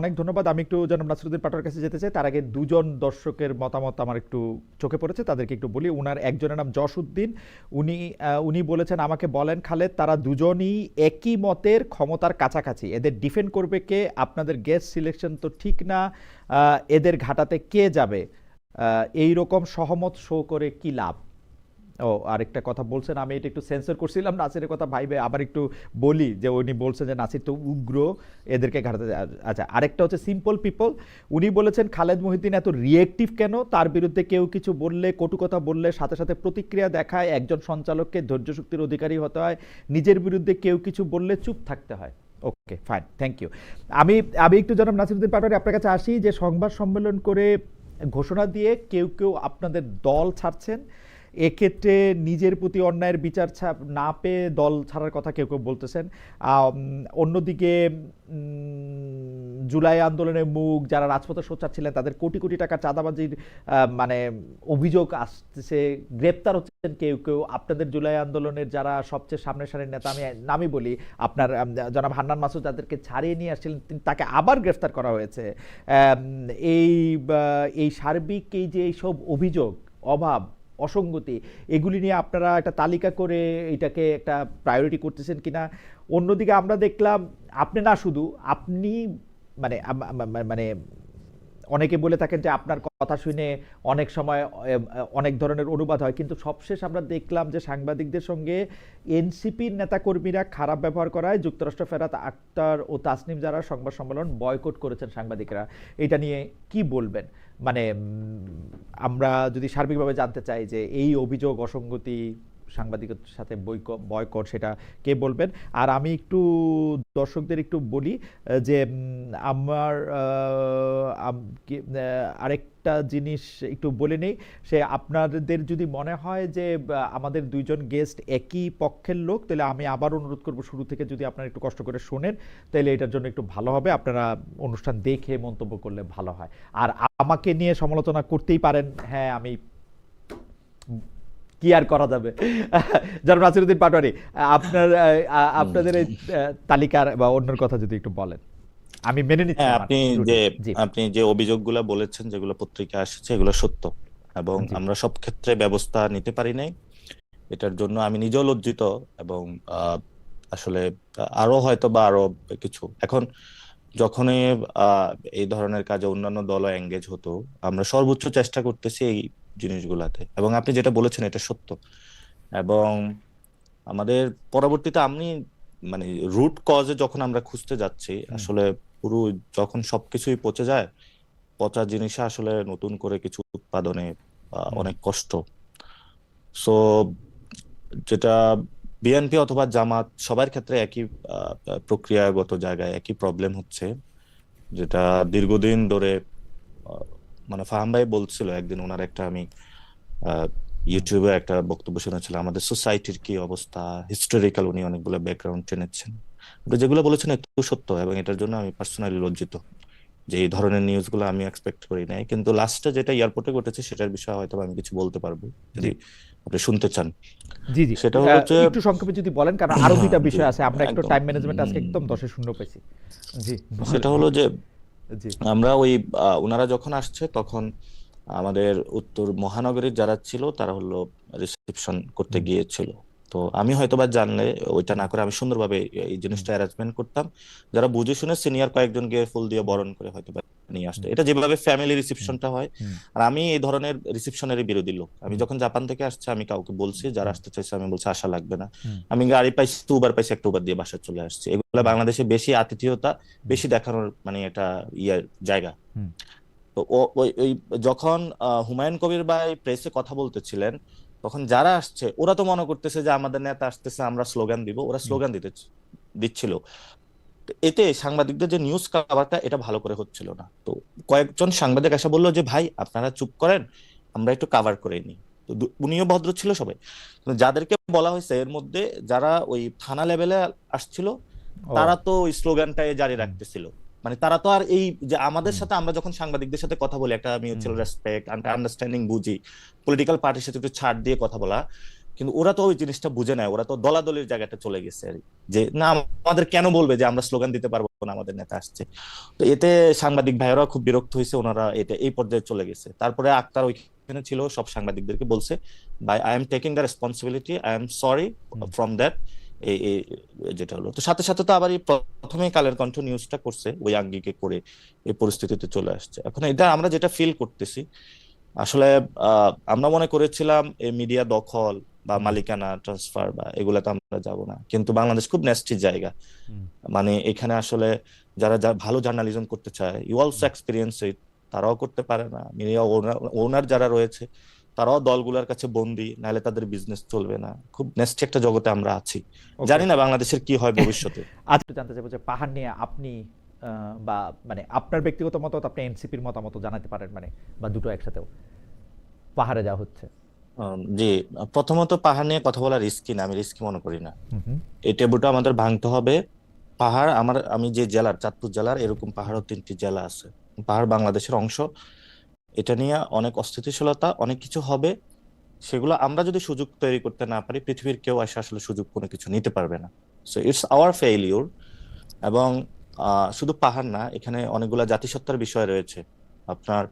অনেক ধন্যবাদ। আমি একটু জনাব নাসিরুদ্দিন পাটোয়ার কাছে যেতে চাই। তার আগে দুজন দর্শকের মতামত আমার একটু চোখে পড়েছে, তাদেরকে একটু বলি। উনার একজনের নাম যশউদ্দিন উনি উনি বলেছেন, আমাকে বলেন খালেদ, তারা দুজনই একই মতের ক্ষমতার কাছাকাছি। এদের ডিফেন্ড করবে কে? আপনাদের গেস্ট সিলেকশন তো ঠিক না। এদের ঘাটাতে কে যাবে? এই রকম সহমত শো করে কি লাভ? ও, আরেকটা কথা বলছেন, আমি এটা একটু সেন্সর করছিলাম, নাসিরের কথা ভাইবে আবার একটু বলি যে উনি বলছেন যে নাসির তো উগ্র, এদেরকে ঘাটাতে আচ্ছা আরেকটা হচ্ছে সিম্পল পিপল উনি বলেছেন খালেদ মহিউদ্দিন এত রিয়েক্টিভ কেন? তার বিরুদ্ধে কেউ কিছু বললে, কটু কথা বললে, সাথে সাথে প্রতিক্রিয়া দেখায়, একজন সঞ্চালককে ধৈর্য শক্তির অধিকারী হতে হয়, নিজের বিরুদ্ধে কেউ কিছু বললে চুপ থাকতে হয়। ওকে ফাইন থ্যাংক ইউ আমি আমি একটু জনাব নাসিরুদ্দিন পাটোয়ারি, আপনার কাছে আসি যে সংবাদ সম্মেলন করে ঘোষণা দিয়ে কেউ কেউ আপনাদের দল ছাড়ছেন এক্ষেত্রে নিজের প্রতি অন্যায়ের বিচার না পেয়ে দল ছাড়ার কথা কেউ কেউ বলতেছেন। অন্যদিকে জুলাই আন্দোলনের মুখ যারা রাজপথে সোচ্চার ছিলেন, তাদের কোটি কোটি টাকা চাঁদাবাজির মানে অভিযোগ আসতেছে, গ্রেপ্তার হচ্ছেন কেউ কেউ। আপনাদের জুলাই আন্দোলনের যারা সবচেয়ে সামনের সারির নেতা, আমি নামই বলি, আপনার জনাব হান্নান মাসুদ যাদেরকে ছাড়িয়ে নিয়ে আসছিলেন তাকে আবার গ্রেফতার করা হয়েছে। এই এই সার্বিক এই যে এইসব অভিযোগ, অভাব অসঙ্গতি। এগুলি নিয়ে আপনারা একটা তালিকা করে এটাকে একটা প্রায়োরিটি করতেছেন কিনা? অন্যদিকে আমরা দেখলাম, আপনি না শুধু, আপনি মানে মানে অনেকে বলে থাকেন যে আপনার কথা শুনে অনেক সময় অনেক ধরনের অনুবাদ হয়। কিন্তু সবশেষ আমরা দেখলাম যে সাংবাদিকদের সঙ্গে এনসিপির নেতাকর্মীরা খারাপ ব্যবহার করায় যুক্তরাষ্ট্র ফেরাত আক্তার ও তাসনিম যারা সংবাদ সম্মেলন বয়কট করেছেন সাংবাদিকরা। এটা নিয়ে কি বলবেন? মানে আমরা যদি সার্বিকভাবে জানতে চাই যে এই অভিযোগ অসঙ্গতি সাংবাদিকদের সাথে বয়কট সেটা কে বলবেন? আর আমি একটু দর্শকদের একটু বলি যে আমার আরেকটা জিনিস একটু বলে নেই, সে আপনাদের যদি মনে হয় যে আমাদের দুইজন গেস্ট একই পক্ষের লোক, তাহলে আমি আবার অনুরোধ করব শুরু থেকে যদি আপনারা একটু কষ্ট করে শোনেন, তাহলে এটার জন্য একটু ভালো হবে, আপনারা অনুষ্ঠান দেখে মন্তব্য করলে ভালো হয়। আর আমাকে নিয়ে সমালোচনা করতেই পারেন হ্যাঁ আমি কি আর করা যাবে? জনাব নাসিরুদ্দিন পাটোয়ারি আপনার আপনাদের এই তালিকার বা অন্যের কথা যদি একটু বলেন। আমি মেনে নিচ্ছি হ্যাঁ আপনি যে আপনি যে অভিযোগগুলো বলেছেন যেগুলো পত্রিকা আসছে এগুলো সত্য। এবং আমরা সব ক্ষেত্রে ব্যবস্থা নিতে পারি নাই। এটার জন্য আমি নিজেও লজ্জিত এবং আসলে আরও হয়তো বা আরও কিছু। এখন যখনই আহ, এই ধরনের কাজে অন্যান্য দলও এঙ্গেজ হতো আমরা সর্বোচ্চ চেষ্টা করতেছি এই জিনিসগুলাতে। এবং আপনি যেটা বলেছেন এটা সত্য। এবং আমাদের পরবর্তীতে আমি মানে রুট কজে যখন আমরা খুঁজতে যাচ্ছি আসলে পুরো যখন সবকিছুই পচে যায় পচা জিনিসে আসলে নতুন করে কিছু উৎপাদনে অনেক কষ্ট। সো যেটা বিএনপি অথবা জামাত সবার ক্ষেত্রে একই প্রক্রিয়াগত জায়গায় একই প্রবলেম হচ্ছে। যেটা দীর্ঘদিন ধরে মানে ফাহাম ভাই বলছিল একদিন ওনার একটা আমি ইউটিউবে একটা বক্তব্য শুনেছিলাম আমাদের সোসাইটির কি অবস্থা হিস্টোরিক্যাল উনি অনেকগুলো ব্যাকগ্রাউন্ড টেনেছেন যেগুলো বলেছেন একটু সত্য এবং এটার জন্য আমি পার্সোনালি লজ্জিত যে এই ধরনের নিউজগুলো আমি এক্সপেক্ট করি নাই। কিন্তু লাস্টে যেটা এয়ারপোর্টে ঘটেছে সেটার বিষয়ে হয়তো আমি কিছু বলতে পারব যদি আপনি শুনতে চান। জি জি। সেটা হচ্ছে একটু সংক্ষেপে যদি বলেন কারণ আরও দুইটা বিষয় আছে। আমরা একটু টাইম ম্যানেজমেন্ট আজকে একদম দশে শূন্য পেয়েছি। জি সেটা হলো যে আমরা ওই ওনারা যখন আসছে তখন আমাদের উত্তর মহানগরীর যারা ছিল তারা হলো রিসেপশন করতে। গিয়েছিল তো আমি হয়তোবা জানলে ওইটা না করে আমি সুন্দরভাবে এই জিনিসটা অ্যারেঞ্জমেন্ট করতাম। যারা বুঝে শুনে সিনিয়র কয়েকজনকে ফুল দিয়ে বরণ করে হয়তোবা নিয়ে আসতো। এটা যেভাবে ফ্যামিলি রিসেপশনটা হয় আর আমি এই ধরনের রিসেপশনের বিরোধী লোক। আমি যখন জাপান থেকে আসছে আমি কাউকে বলছি যারা আসতে চাইছে আমি বলছি আসা লাগবে না। আমি গাড়ি পাইছি উবার পাইছি একটা উবার দিয়ে বাসায় চলে আসছি। এগুলো বাংলাদেশে বেশি আতিথেয়তা বেশি দেখানোর মানে এটা ইয়ে জায়গা। তো ওই যখন হুমায়ুন কবির ভাই প্রেসে কথা বলতেছিলেন তখন যারা আসছে ওরা তো মনে করতেছে যে আমাদের নেতা আসতেছে আমরা স্লোগান দিব ওরা স্লোগান দিতে দিচ্ছিল। এতে সাংবাদিকদের যে নিউজ কাভারটা এটা ভালো করে হচ্ছিল না। তো কয়েকজন সাংবাদিক এসে বলল যে ভাই আপনারা চুপ করেন আমরা একটু কাভার করে নিই। তো উনিও ভদ্র ছিল সবাই। যাদেরকে বলা হয়েছে এর মধ্যে যারা ওই থানা লেভেলে আসছিল তারা তো ওই স্লোগানটাই জারি রাখতেছিল। মানে তারা তো আর এই যে আমাদের সাথে আমরা যখন সাংবাদিকদের সাথে কথা বলি একটা মিউচুয়াল। রেসপেক্ট আন্ডারস্ট্যান্ডিং বুঝি পলিটিক্যাল পার্টির সাথে একটু ছাড় দিয়ে কথা বলা কিন্তু ওরা তো ওই জিনিসটা বুঝে নেয় ওরা তো দলাদলির জায়গাটা চলে গেছে আর যে না আমাদের কেন বলবে যে আমরা স্লোগান দিতে পারব না আমাদের নেতা আসছে? তো এতে সাংবাদিক ভাইয়েরা খুব বিরক্ত হয়েছে ওনারা এটা এই পর্যায়ে চলে গেছে। তারপরে আক্তার ওইখানে ছিল সব সাংবাদিকদেরকে বলছে by I am taking the responsibility I am sorry from that এই যেটা হলো। তো সাথে সাথে তো আবার এই প্রথমেই কালের কণ্ঠ নিউজটা করছে ওই আঙ্গিকে করে এই পরিস্থিতিতে চলে আসছে। এখন এটা আমরা যেটা ফিল করতেছি আসলে আমরা মনে করেছিলাম এই মিডিয়া দখল বা মালিকানা ট্রান্সফার বা এগুলাতে আমরা যাব না। কিন্তু বাংলাদেশ খুব নেস্টি জায়গা। মানে এখানে আসলে যারা ভালো জার্নালিজম করতে চায় ইউ অলসো এক্সপিরিয়েন্স ইট তারাও করতে পারে না। মিডিয়া ওনার যারা রয়েছে তারাও দলগুলোর কাছে বন্দি নাহলে তাদের বিজনেস চলবে না। খুব নেস্টি একটা জগতে আমরা আছি। জানি না বাংলাদেশের কি হয় ভবিষ্যতে। আজ একটু জানতে চাইব যে পাহাড় নিয়ে আপনি বা মানে আপনার ব্যক্তিগত মতামত আপনি এনসিপির মতামত জানাতে পারেন মানে বা দুটো একসাথেও। পাহাড়ে যা হচ্ছে। জি প্রথমত পাহাড় নিয়ে কথা বলা রিস্কি না আমি রিস্কি মনে করি না। এই টেবুটা আমাদের ভাঙতে হবে। পাহাড় আমার আমি যে জেলার চাঁদপুর জেলার এরকম পাহাড়ও তিনটি জেলা আছে। পাহাড় বাংলাদেশের অংশ। এটা নিয়ে অনেক অস্থিতিশীলতা, অনেক কিছু হবে। সেগুলো আমরা যদি সুযোগ তৈরি করতে না পারি, পৃথিবীর কেউ এসে আসলে সুযোগ কোনো কিছু নিতে পারবে না। সো ইটস আওয়ার ফেইলিউর এবং শুধু পাহাড় না, এখানে অনেকগুলা জাতিসত্তার বিষয় রয়েছে। আপনার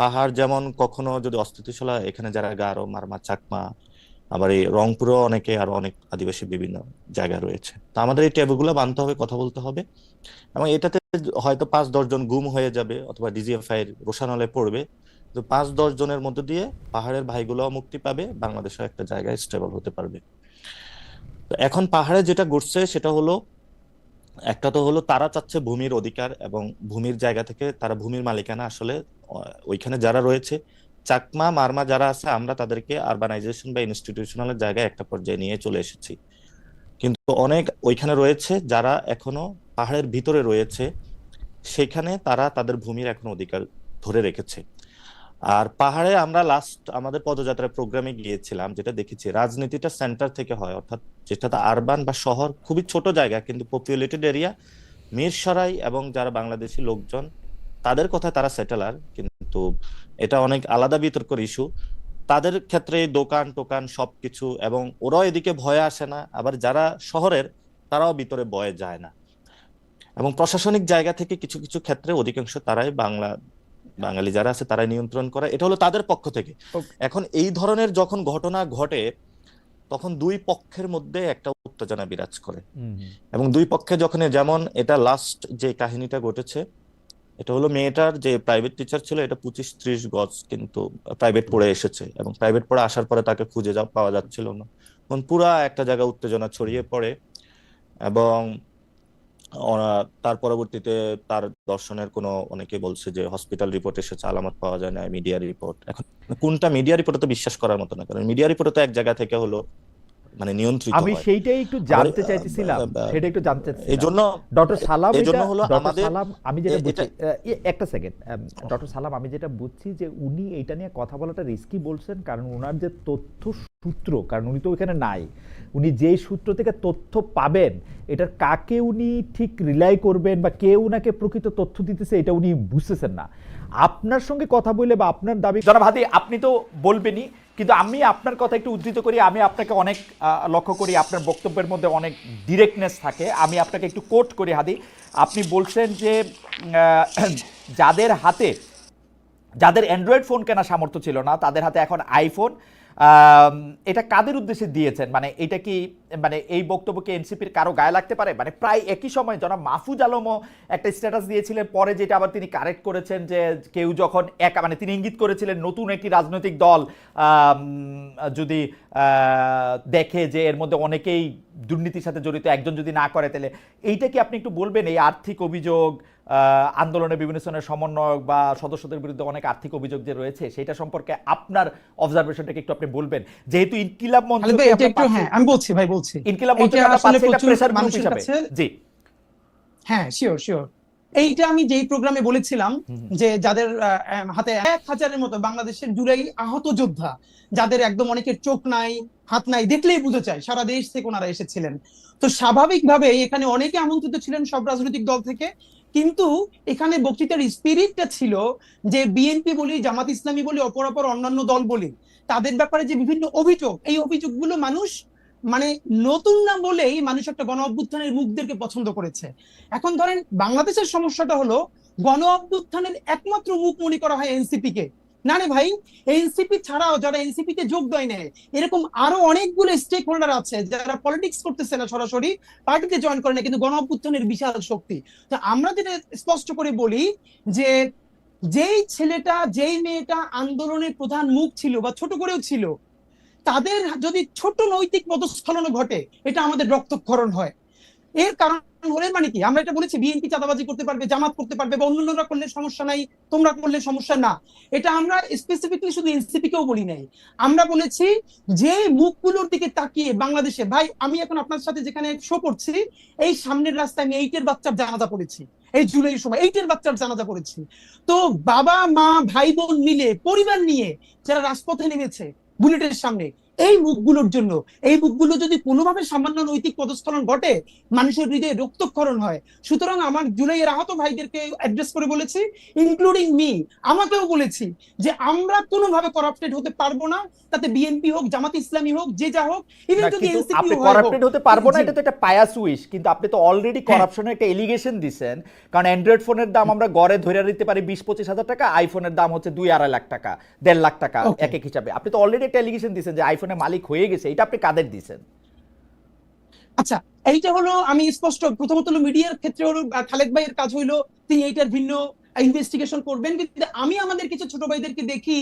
পাহাড় যেমন কখনো যদি অস্থিতিশীল এখানে যারা গারো, মারমা, চাকমা, আবার এই রংপুরেও অনেকে আরও অনেক আদিবাসী বিভিন্ন জায়গা রয়েছে। তো আমাদের এই টেবিলগুলো বানতে হবে, কথা বলতে হবে এবং এটাতে হয়তো পাঁচ দশজন গুম হয়ে যাবে অথবা ডিজিএফআই এর রোশানলে পড়বে। তো পাঁচ, দশ জনের মধ্যে দিয়ে পাহাড়ের ভাইগুলোও মুক্তি পাবে, বাংলাদেশও একটা জায়গায় স্টেবল হতে পারবে। তো এখন পাহাড়ে যেটা ঘটছে সেটা হলো, একটা তো হলো তারা চাচ্ছে ভূমির অধিকার এবং ভূমির জায়গা থেকে তারা ভূমির মালিকানা আসলে ওইখানে যারা রয়েছে, চাকমা, মারমা যারা আছে, আমরা তাদেরকে আরবানাইজেশন বা ইনস্টিটিউশনাল জায়গায় একটা পর্যায়ে নিয়ে চলে এসেছি। কিন্তু অনেক ওইখানে রয়েছে যারা এখনও পাহাড়ের ভিতরে রয়েছে, সেখানে তারা তাদের ভূমির এখনও অধিকার ধরে রেখেছে। আর পাহাড়ে আমরা লাস্ট আমাদের পদযাত্রা প্রোগ্রামে গিয়েছিলাম, যেটা দেখেছি, রাজনীতিটা সেন্টার থেকে হয়, অর্থাৎ যেটা আরবান বা শহর, খুবই ছোট জায়গা, কিন্তু পপুলেটেড এরিয়া মিরসরাই এবং যারা বাংলাদেশি লোকজন, তাদের কথা তারা সেটেলার কিন্তু এটা অনেক আলাদা বিতর্কের ইস্যু তাদের ক্ষেত্রে দোকান টোকান সবকিছু এবং ওরাও এদিকে ভয়ে আসে না, আবার যারা শহরের, তারাও ভিতরে ভয়ে যায় না। এবং প্রশাসনিক জায়গা থেকে কিছু কিছু ক্ষেত্রে অধিকাংশ তারাই বাংলা বাঙালি যারা আছে তারাই নিয়ন্ত্রণ করে। এটা হলো তাদের পক্ষ থেকে. এখন এই ধরনের যখন ঘটনা ঘটে তখন দুই পক্ষের মধ্যে একটা উত্তেজনা বিরাজ করে। এবং দুই পক্ষে যখন যেমন এটা লাস্ট যে কাহিনীটা ঘটেছে এটা হলো মেয়েটার যে প্রাইভেট টিচার ছিল এটা পঁচিশ ত্রিশ গজ কিন্তু প্রাইভেট পড়ে এসেছে। এবং প্রাইভেট পড়ে আসার পরে তাকে খুঁজে পাওয়া যাচ্ছিল না। এবং পুরা একটা জায়গা উত্তেজনা ছড়িয়ে পড়ে। এবং তার পরবর্তীতে তার দর্শনের কোনো অনেকে বলছে যে হসপিটাল রিপোর্ট এসেছে আলামত পাওয়া যায় না মিডিয়া রিপোর্ট এখন কোনটা মিডিয়া রিপোর্টে তো বিশ্বাস করার মতো না কারণ মিডিয়া রিপোর্টে তো এক জায়গা থেকে হলো মানে নিয়ন্ত্রিত আমি সেইটাই একটু জানতে চাইতেছিলাম সেটা একটু জানতে এই চাইছিলাম জন্য ডক্টর সালাম এই জন্য এটা- হলো আমাদের- সালাম আমি যেটা বুঝছি একটা সেকেন্ড ডক্টর সালাম আমি যেটা বুঝছি যে উনি এটা নিয়ে কথা বলাটা রিস্কি বলছেন কারণ ওনার যে তথ্য সূত্র, কারণ উনি তো ওখানে নাই। উনি যেই সূত্র থেকে তথ্য পাবেন, এটার কাকে উনি ঠিক রিলাই করবেন বা কে উনাকে প্রকৃত তথ্য দিতেছে, এটা উনি বুঝতেছেন না। আপনার সঙ্গে কথা বলে বা আপনার দাবি জনাব হাদি, আপনি তো বলবেনই, কিন্তু আমি আপনার কথা একটু উদ্ধৃত করি, আমি আপনাকে অনেক লক্ষ্য করি, আপনার বক্তব্যের মধ্যে অনেক ডিরেক্টনেস থাকে। আমি আপনাকে একটু কোট করি হাদি, আপনি বলছেন যে যাদের হাতে, যাদের অ্যান্ড্রয়েড ফোন কেনা সামর্থ্য ছিল না, তাদের হাতে এখন আইফোন এটা কাদের উদ্দেশ্যে দিয়েছেন? মানে এটা কি মানে এই বক্তব্যকে এনসিপির কারও গায়ে লাগতে পারে? মানে প্রায় একই সময় জনাব মাহফুজ আলমও একটা স্ট্যাটাস দিয়েছিলেন পরে যেটা আবার তিনি কারেক্ট করেছেন যে কেউ যখন একা মানে তিনি ইঙ্গিত করেছিলেন নতুন একটি রাজনৈতিক দল যদি দেখে যে এর মধ্যে অনেকেই দুর্নীতির সাথে জড়িত একজন যদি না করে তাহলে এইটা কি আপনি একটু বলবেন? এই আর্থিক অভিযোগ আহ, আন্দোলনের বিভিন্ন শ্রেণির সমন্বয়ক বা সদস্যদের বিরুদ্ধে অনেক আর্থিক অভিযোগ যে রয়েছে সেটা সম্পর্কে আপনার অবজারভেশনটাকে একটু আপনি বলবেন? যেহেতু ইনকিলাব মঞ্চ একটু হ্যাঁ আমি বলছি ভাই বলছি। ইনকিলাব জি। হ্যাঁ শিওর শিওর এইটা আমি যেই প্রোগ্রামে বলেছিলাম। যে যাদের হাতে এক হাজারের মতো বাংলাদেশের জুলাই আহত যোদ্ধা যাদের একদম অনেকের চোখ নাই হাত নাই দেখলেই বুঝে যায় সারা দেশ থেকে ওনারা এসেছিলেন। তো স্বাভাবিকভাবে এখানে অনেকে আমন্ত্রিত ছিলেন সব রাজনৈতিক দল থেকে কিন্তু এখানে বক্তৃতার স্পিরিটটা ছিল যে বিএনপি বলি জামাত ইসলামী বলি অপরাপর অন্যান্য দল বলি তাদের ব্যাপারে যে বিভিন্ন অভিযোগ এই অভিযোগগুলো মানুষ মানে নতুন না বলেই মানুষ একটা গণ অভ্যুত্থানের মুখদেরকে পছন্দ করেছে। এখন ধরেন বাংলাদেশের সমস্যাটা হলো, গণ অভ্যুত্থানের একমাত্র মুখ মনে করা হয় এনসিপি কে না রে ভাই, এনসিপি ছাড়াও যারা এনসিপি তে যোগ দেয় না এরকম আরও অনেকগুলো স্টেক হোল্ডার আছে যারা পলিটিক্স করতেছে না সরাসরি, পার্টিতে জয়েন করে না কিন্তু গণ অভ্যুত্থানের বিশাল শক্তি। তো আমরা যেটা স্পষ্ট করে বলি যে, যেই ছেলেটা, যেই মেয়েটা আন্দোলনের প্রধান মুখ ছিল বা ছোট করেও ছিল তাদের যদি ছোট নৈতিক পদস্খলন ঘটে, এটা আমাদের রক্তক্ষরণ হয়। এর কারণ হলে মানে কি? আমরা এটা বলেছি বিএনপি চাঁদাবাজি করতে পারবে, জামাত করতে পারবে, বা অন্যান্যরা করলে সমস্যা নাই, তোমরা করলে সমস্যা না। এটা আমরা স্পেসিফিকলি শুধু এনসিপি কেও বলি নাই। আমরা বলেছি যে মুখগুলোর দিকে তাকিয়ে বাংলাদেশে, ভাই, আমি এখন আপনার সাথে যেখানে শো করছি, এই সামনের রাস্তায় আমি এইটের বাচ্চার জানাজা পড়েছি। এই জুলাই সময় এইটের বাচ্চার জানাজা পড়েছি। তো বাবা, মা ভাই বোন মিলে, পরিবার নিয়ে যারা রাজপথে নেমেছে বুলেটের সামনে। এই মুখগুলোর জন্য। এই মুখগুলো যদি কোনোভাবে সামান্য নৈতিক পদস্খলন ঘটে মানুষের হৃদয়ে রক্তক্ষরণ হয়। সুতরাং আমার জুলাইয়ের আহত ভাইদেরকে অ্যাড্রেস করে বলেছি ইনক্লুডিং মি আমাকেও বলেছি যে আমরা কোনোভাবে করাপ্টেড হতে পারব না। তাতে বিএনপি হোক জামাত ইসলামী হোক যে যা হোক ইভেন যদি এনসিপি হয় হোক। করাপ্টেড হতে পারব না এটা তো একটা পায়াস উইশ কিন্তু আপনি তো অলরেডি হ্যাঁ। করাপশনের একটা এলিগেশন দিছেন। কারণ অ্যান্ড্রয়েড ফোনের দাম আমরা গড়ে ধরে দিতে পারি বিশ পঁচিশ হাজার টাকা আইফোনের দাম হচ্ছে দুই আড়াই লাখ টাকা দেড় লাখ টাকা এক এক হিসাবে। আপনি তো অলরেডি একটা এলিগেশন দিছেন যে আইফোনের মালিক হয়ে গেছে, এটা আপনি কাদের দিছেন? আচ্ছা এইটা হলো আমি স্পষ্ট, প্রথমত হলো মিডিয়ার ক্ষেত্রে হলো খালেদ ভাইয়ের কাজ হইল, তিনি এইটার ভিন্ন ইনভেস্টিগেশন করবেন কিন্তু আমি আমাদের কিছু ছোট ভাইদেরকে দেখি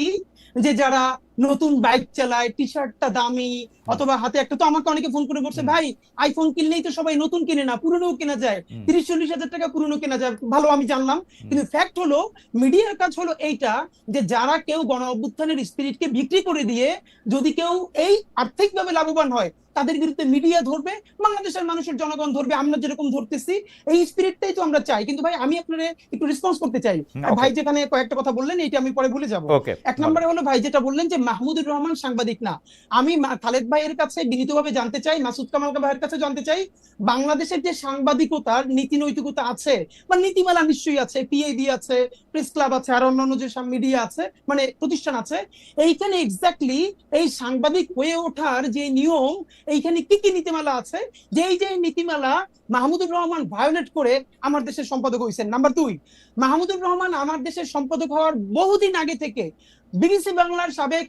যে যারা নতুন বাইক চালায় টি শার্টটা দামি অথবা হাতে একটা তো আমাকে অনেকে ফোন করে বলছে ভাই আইফোন কিনলেই তো সবাই নতুন কিনে না পুরনো কেনা যায় তিরিশ চল্লিশ হাজার টাকা পুরনো কেনা যায় ভালো আমি জানলাম। কিন্তু ফ্যাক্ট হলো মিডিয়ার কাজ হলো এইটা যে যারা কেউ গণ অভ্যুত্থানের স্পিরিটকে বিক্রি করে দিয়ে যদি কেউ এই আর্থিকভাবে লাভবান হয় তাদের বিরুদ্ধে মিডিয়া ধরবে বাংলাদেশের মানুষের জনগণ ধরবে আমরা যেরকম ধরতেছি এই স্পিরিটটাই তো আমরা চাই। কিন্তু ভাই আমি আপনার একটু রেসপন্স করতে চাই. ভাই যেখানে কয়েকটা কথা বললেন এইটা আমি পরে ভুলে যাব। এক নম্বরে হলো ভাই যেটা বললেন যে মাহমুদুর রহমান সাংবাদিক না। আমি খালেদ ভাইয়ের কাছে বিনীতভাবে জানতে চাই মাসুদ কামাল ভাইয়ের কাছে জানতে চাই বাংলাদেশের যে সাংবাদিকতার নীতি নৈতিকতা আছে বা নীতিমালা নিশ্চয়ই আছে পিএবি আছে প্রেস ক্লাব আছে আর অন্যান্য যে মিডিয়া আছে মানে প্রতিষ্ঠান আছে এইখানে এক্স্যাক্টলি এই সাংবাদিক হয়ে ওঠার যে নিয়ম এইখানে কি কি নীতিমালা আছে? যেই যে নীতিমালা মাহমুদুর রহমান ভায়োলেট করে আমার দেশের সম্পাদক হয়েছেন। নাম্বার দুই মাহমুদুর রহমান আমার দেশের সম্পাদক হওয়ার বহুদিন আগে থেকে বিবিসি বাংলার সাবেক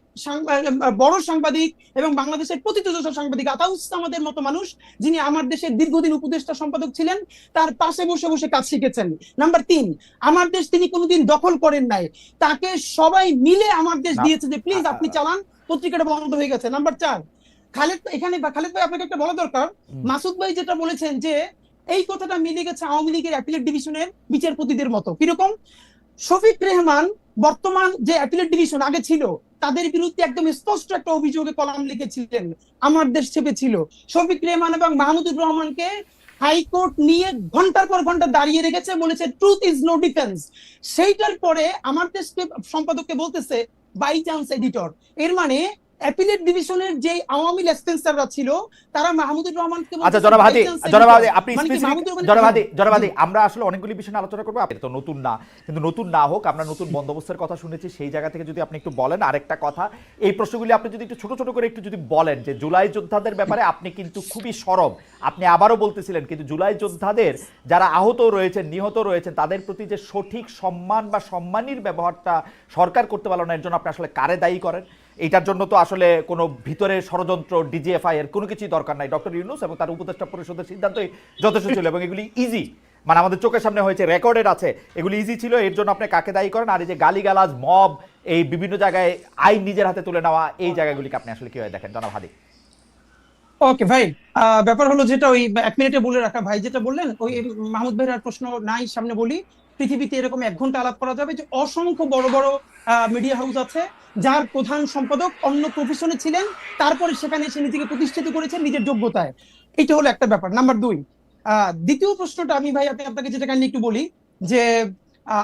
বড় সাংবাদিক এবং বাংলাদেশের প্রতিযোগিতা সাংবাদিক আতাউস আমাদের মতো মানুষ যিনি আমার দেশের দীর্ঘদিন উপদেষ্টা সম্পাদক ছিলেন তার পাশে বসে বসে কাজ শিখেছেন। নাম্বার তিন আমার দেশ তিনি কোনোদিন দখল করেন নাই। তাকে সবাই মিলে আমার দেশ দিয়েছে যে প্লিজ আপনি চালান। পত্রিকাটা বন্ধ হয়ে গেছে। নাম্বার চার খালেদ এখানে খালেদ ভাই আপনাকে একটা বলা দরকার। মাসুদ ভাই যেটা বলেছেন যে এই কথাটা মিলে গেছে আওয়ামী লীগের অ্যাপিলেট ডিভিশনের বিচারপতিদের মতো। কীরকম? শফিক রেহমান বর্তমান যে অ্যাপিলেট ডিভিশন আগে ছিল তাদের বিরুদ্ধে একদম স্পষ্ট একটা অভিযোগে কলাম লিখেছিলেন আমার দেশ ছেপেছিল শফিক রেহমান এবং মাহমুদুর রহমানকে হাইকোর্ট নিয়ে ঘণ্টার পর ঘণ্টা দাঁড়িয়ে রেখেছে বলেছে ট্রুথ ইজ নো ডিফেন্স সেইটার পরে আমার দেশকে সম্পাদককে বলতেছে বাই চান্স এডিটর এর মানে অ্যাপিলেট ডিভিশনের যে আওয়ামী ছিল তারা মাহমুদুর রহমানকে আচ্ছা জনাব হাদি জনাব হাদি আপনি জনাব হাদি জনাব হাদি আমরা আসলে অনেকগুলি বিষয় আলোচনা করব আপনি তো নতুন না। কিন্তু নতুন না হোক আমরা নতুন বন্দোবস্তের কথা শুনেছি সেই জায়গা থেকে যদি আপনি একটু বলেন আরেকটা কথা। এই প্রশ্নগুলি আপনি যদি একটু ছোট ছোট করে একটু যদি বলেন যে জুলাই যোদ্ধাদের ব্যাপারে আপনি কিন্তু খুবই সরব। আপনি আবারও বলতেছিলেন কিন্তু জুলাই যোদ্ধাদের যারা আহত রয়েছেন নিহত রয়েছেন তাদের প্রতি যে সঠিক সম্মান বা সম্মানীর ব্যবহারটা সরকার করতে পারল না এর জন্য আপনি আসলে কারে দায়ী করেন? এটার জন্য তো আসলে কোনো ভিতরে ষড়যন্ত্র ডিজিএফআই এর কোনো কিছুই দরকার নাই। ডক্টর ইউনুস এবং তার উপদেষ্টা পরিষদের সিদ্ধান্তই যথেষ্ট ছিল এবং এগুলি ইজি মানে আমাদের চোখের সামনে হয়েছে রেকর্ডেড আছে। এগুলি ইজি ছিল, এর জন্য আপনি কাকে দায়ী করেন? আর এই যে গালিগালাজ মব এই বিভিন্ন জায়গায় আইন নিজের হাতে তুলে নেওয়া, এই জায়গাগুলিকে আপনি আসলে কীভাবে দেখেন? জনাব হাদি। ওকে ভাই ব্যাপার হলো যেটা ওই এক মিনিটে বলে রাখা, ভাই যেটা বললেন, ওই মাহমুদ ভাইয়ের প্রশ্ন নাই, সামনে বলি। পৃথিবীতে এরকম এক ঘণ্টা আলাপ করা যাবে যে, অসংখ্য বড় বড় মিডিয়া হাউস আছে, যার প্রধান সম্পাদক অন্য প্রফেশনে ছিলেন, তারপরে সেখানে এসে নিজেকে প্রতিষ্ঠিত করেছেন নিজের যোগ্যতায়। এটা হলো একটা ব্যাপার। নাম্বার দুই দ্বিতীয় প্রশ্নটা আমি ভাই, আপনি আপনাকে যেটা কাইন্ডলি একটু বলি, যে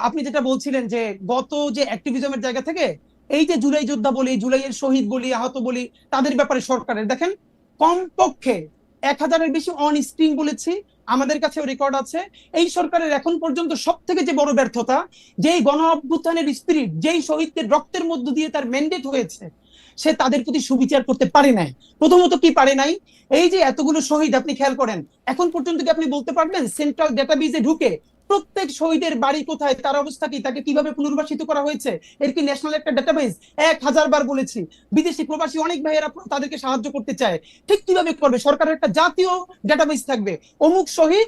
আপনি যেটা বলছিলেন যে, গত যে অ্যাক্টিভিজমের জায়গা থেকে, এই যে জুলাই যোদ্ধা বলি, জুলাইয়ের শহীদ বলি, আহত বলি, তাদের ব্যাপারে সরকারের, দেখেন, কমপক্ষে এক হাজারের বেশি অন স্ক্রিন বলেছি আমাদের কাছে রেকর্ড আছে। এই সরকারের এখন পর্যন্ত সব থেকে যে বড় ব্যর্থতা, যেই গণ অভ্যুত্থানের স্পিরিট যেই শহীদদের রক্তের মধ্য দিয়ে তার ম্যান্ডেট হয়েছে, সে তাদের প্রতি সুবিচার করতে পারে নাই। প্রথমত কি পারে নাই? এই যে এতগুলো শহীদ, আপনি খেয়াল করেন, এখন পর্যন্ত কি আপনি বলতে পারবেন? সেন্ট্রাল ডেটাবেজে ঢুকে প্রত্যেক শহীদের বাড়ি কোথায়, তার অবস্থা কি, তাকে কীভাবে পুনর্বাসিত করা হয়েছে? এর কি ন্যাশনাল একটা ডাটাবেস এক হাজার বার বলেছি। বিদেশি প্রবাসী অনেক ভাইয়েরা তাদেরকে সাহায্য করতে চায়। ঠিক কীভাবে করবে? সরকারের একটা জাতীয় ডাটাবেস থাকবে। অমুক শহীদ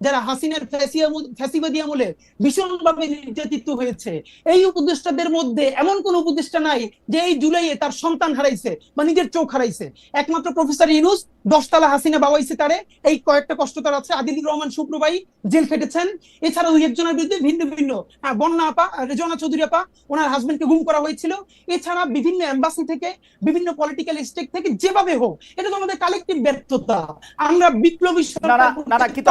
যারা হাসিনার ফ্যাসিবাদী আমলে ভীষণভাবে নির্যাতিত হয়েছে এই উপদেষ্টাদের মধ্যে এমন কোন উপদেষ্টা নাই যে এই জুলাইয়ে তার সন্তান হারাইছে বা নিজের চোখ হারাইছে। একমাত্র প্রফেসর ইউনুস দশতলা হাসিনা বাবাইছে তারে এই কয়েকটা কষ্ট তার আছে। আদিলুর রহমান শুক্রবাই জেল খেটেছেন। এছাড়া দুই একজনের বিরুদ্ধে ভিন্ন ভিন্ন হ্যাঁ, বন্যা আপা রেজনা চৌধুরী আপা ওনার হাজবেন্ডকে গুম করা হয়েছিল। এছাড়া বিভিন্ন এম্বাসি থেকে বিভিন্ন পলিটিক্যাল স্টেক থেকে যেভাবে হোক এটা তো আমাদের কালেকটিভ ব্যর্থতা। আমরা বিপ্লবী সরকার কিন্তু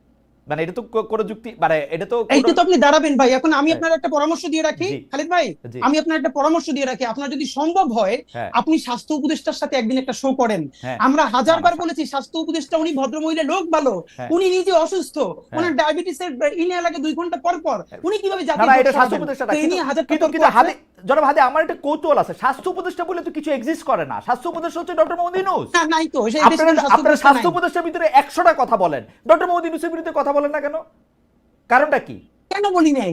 মানে এটা তো কোনো যুক্তি মানে এটা তো এইটা তো আপনি দাঁড়াবেন ভাই এখন আমি হ্যাঁ। আপনার একটা পরামর্শ দিয়ে রাখি খালিদ ভাই আমি আপনার একটা পরামর্শ দিয়ে রাখি। আপনার যদি সম্ভব হয় হ্যাঁ, আপনি স্বাস্থ্য উপদেষ্টার সাথে একদিন একটা শো করেন। হ্যাঁ। আমরা হাজারবার বলেছি স্বাস্থ্য উপদেষ্টা উনি ভদ্রমহিলা লোক ভালো। উনি নিজে অসুস্থ। ওনার ডায়াবেটিসের ইনে লাগে দুই ঘণ্টা পর পর। উনি কীভাবে না না এটা স্বাস্থ্য উপদেষ্টা তো না, এই কিন্তু নিয়ে হাজার কিন্তু কিন্তু হাতে জনাব হাতে আমার একটা কৌতূহল আছে। স্বাস্থ্য উপদেষ্টা বলে তো কিছু এক্সিস্ট করে না। স্বাস্থ্য উপদেষ্টা হচ্ছে ডক্টর মোহাম্মদ ইউনূস। না, নাই তো আপনারা স্বাস্থ্য। উপদেষ্টার ভিতরে একশোটা কথা বলেন। ডক্টর মোহাম্মদ ইউনুসের বিরুদ্ধে কথা বলেন না কেন? কারণটা কি? কেন বলি নাই?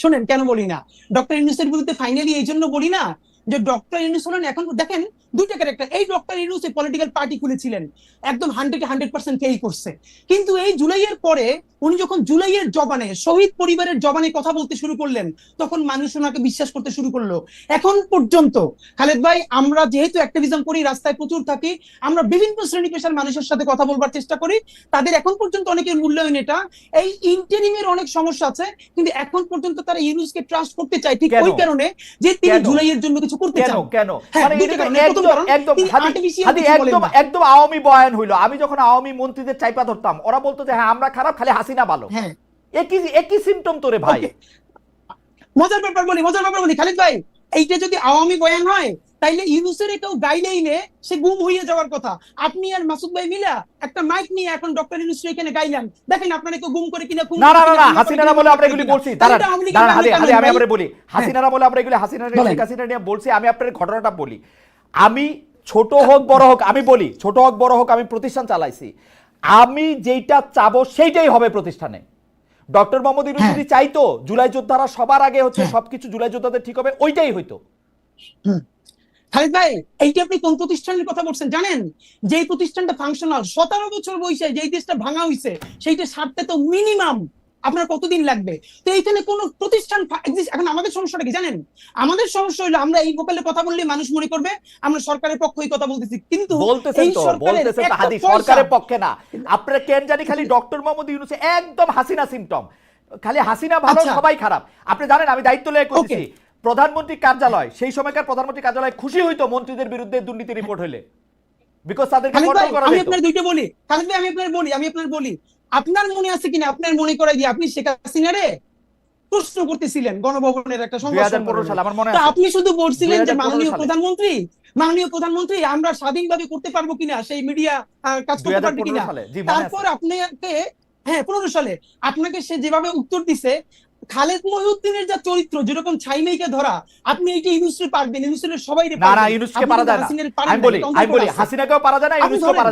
শোনেন, কেন বলি না? ডক্টর ইউনুসের বিরুদ্ধে ফাইনালি এই জন্য বলি না যে ডক্টর ইউনুস হলেন এখন দেখেন, দুইটা ক্যারেক্টার এই ডক্টর ইউনুস পলিটিক্যাল পার্টি খুলেছিলেন। একদম হান্ড্রেড হান্ড্রেড পার্সেন্ট ফেল করছে। কিন্তু এই জুলাইয়ের পরে উনি যখন জুলাইয়ের জবানে শহীদ পরিবারের জবানে কথা বলতে শুরু করলেন তখন মানুষ ওনাকে বিশ্বাস করতে শুরু করল। এখন পর্যন্ত খালেদ ভাই আমরা যেহেতু অ্যাক্টিভিজম করি রাস্তায় প্রচুর থাকি আমরা বিভিন্ন শ্রেণি পেশার মানুষের সাথে কথা বলবার চেষ্টা করি তাদের এখন পর্যন্ত অনেকের মূল্যায়ন এটা। এই ইন্টারিমের অনেক সমস্যা আছে কিন্তু এখন পর্যন্ত তারা ইউনুসকে ট্রাস্ট করতে চায় ঠিক ওই কারণে যে তিনি জুলাইয়ের জন্য কিছু করতে চান। কেন? হ্যাঁ, মানে একদম একদম আওয়ামী বয়ান হইল। আমি যখন আওয়ামী মন্ত্রীদের চাইপা ধরতাম ওরা বলতো যে হ্যাঁ আমরা খারাপ খালি হাসিনা ভালো। হ্যাঁ। একই একই সিমটম তোরে ভাই। মজার ব্যাপার বলি মজার ব্যাপার বলি খালিদ ভাই এইটা যদি আওয়ামী বয়ান হয় তাইলে ইউনুসের কেউ গাইলেইনে সে গুম হয়ে যাওয়ার কথা। আপনি আর মাসুদ ভাই মিলা একটা মাইক নিয়ে এখন ডক্টর ইউনুস এখানে গাইলাম। দেখেন আপনারা কেউ গুম করে কিনা না না না হাসিনারা বলে আমরা এগুলি বলছি। দাঁড়ান দাঁড়ান হাদি বাঙালি আমি ভাই। বলি হাসিনারা বলে আমরা এগুলি হাসিনা বলেন। শেখ হাসিনা নিয়ে বলছি আমি আপনার ঘটনাটা বলি। আমি ছোট হোক বড় হোক আমি বলি ছোট হোক বড় হোক আমি প্রতিষ্ঠান চালাইছি। আমি যেইটা চাবো সেইটাই হবে প্রতিষ্ঠানে ডক্টর মোহাম্মদ ইউনুস হ্যাঁ। যদি চাইতো জুলাই যোদ্ধারা সবার আগে হচ্ছে হ্যাঁ। সবকিছু জুলাই যোদ্ধাদের ঠিক হবে ওইটাই হইতো খালিদ ভাই এইটা আপনি কোন প্রতিষ্ঠানের কথা বলছেন জানেন যেই প্রতিষ্ঠানটা ফাংশনাল সতেরো বছর বয়সে যেই দেশটা ভাঙা হইছে সেইটা সারতে তো মিনিমাম আপনার কতদিন লাগবে? তো এইখানে কোন প্রতিষ্ঠান এখন আমাদের সমস্যাটা কি জানেন? আমাদের সমস্যা হলো আমরা এই গোপালে কথা বললে মানুষ মনে করবে আমরা সরকারের পক্ষই কথা বলতেছি। কিন্তু বলতেছেন তো বলতেছেন তো হাদি সরকারের পক্ষে না। আপনারা কেন জানি খালি ডক্টর মোহাম্মদ ইউনুস একদম হাসিনা সিমটম খালি হাসিনা ভালো আচ্ছা। সবাই খারাপ। আপনি জানেন আমি দায়িত্ব করতেছি Okay. প্রধানমন্ত্রী কার্যালয় সেই সময়কার প্রধানমন্ত্রী কার্যালয় খুশি হইতো মন্ত্রীদের বিরুদ্ধে দুর্নীতি রিপোর্ট হইলে। বিকজ তাদেরকে কন্ট্রোল করা আমি আপনার দুইটা বলি। খালিদ ভাই আমি আপনার বলি আমি আপনার বলি। আপনার মনে আছে কিনা? আপনার মনে করে দিয়ে আপনি শেখ হাসিনারে প্রশ্ন করতেছিলেন গণভবনের একটা সংবাদ আপনি শুধু বলছিলেন যে মাননীয় প্রধানমন্ত্রী মাননীয় প্রধানমন্ত্রী আমরা স্বাধীনভাবে করতে পারব কিনা? সেই মিডিয়া কাজ করতে পারবে কিনা? তারপর আপনাকে হ্যাঁ পনেরো সালে আপনাকে সে যেভাবে উত্তর দিছে খালেদ মহিউদ্দিনের যা চরিত্র যেরকম ছাইমেইকে ধরা আপনি এইটা ইউনুসরে পারবেন ইউনুসের সবাই না না ইউনুসকে পারা যায় না। আমি বলি আমি বলি হাসিনাকেও পারা যায় না ইউনুসকেও পারা